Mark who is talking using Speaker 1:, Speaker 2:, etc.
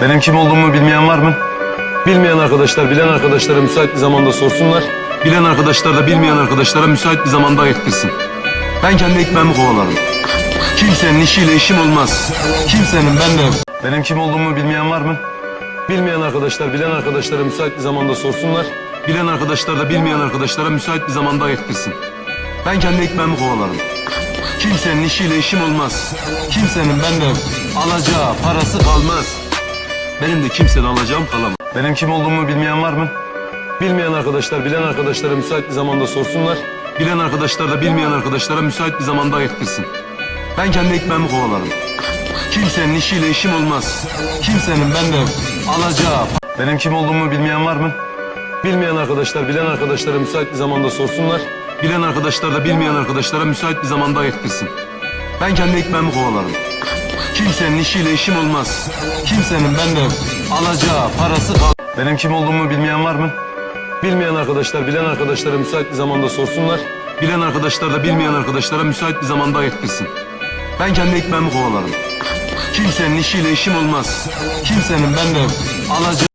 Speaker 1: Benim kim olduğumu bilmeyen var mı? Bilmeyen arkadaşlar, bilen arkadaşlara müsait bir zamanda sorsunlar. Bilen arkadaşlar da bilmeyen arkadaşlara müsait bir zamanda ayırtırsın. Ben kendi ekmeğimi kovalarım. Kimsenin işiyle işim olmaz. Kimsenin benimle... Benim kim olduğumu bilmeyen var mı? Bilmeyen arkadaşlar, bilen arkadaşlara müsait bir zamanda sorsunlar. Bilen arkadaşlar da bilmeyen arkadaşlara müsait bir zamanda ayırtırsın. Ben kendi ekmeğimi kovalarım. Kimsenin işiyle işim olmaz. Kimsenin benden alacağı parası kalmaz. Benim de kimseden alacağım kalamaz. Benim kim olduğumu bilmeyen var mı? Bilmeyen arkadaşlar, bilen arkadaşlara müsait bir zamanda sorsunlar. Bilen arkadaşlar da bilmeyen arkadaşlara müsait bir zamanda ayırtırsın. Ben kendi ekmeğimi kovalarım. Kimsenin işiyle işim olmaz. Kimsenin benden alacağı... Benim kim olduğumu bilmeyen var mı? Bilmeyen arkadaşlar, bilen arkadaşlara müsait bir zamanda sorsunlar. Bilen arkadaşlar da bilmeyen arkadaşlara müsait bir zamanda ayırtırsın. Ben kendi ekmeğimi kovalarım. Kimsenin işiyle işim olmaz. Kimsenin benden alacağı parası kal... Benim kim olduğumu bilmeyen var mı? Bilmeyen arkadaşlar, bilen arkadaşlara müsait bir zamanda sorsunlar. Bilen arkadaşlar da bilmeyen arkadaşlara müsait bir zamanda ayırtırsın. Ben kendi ekmeğimi kovalarım. Kimsenin işiyle işim olmaz. Kimsenin benden alacağı...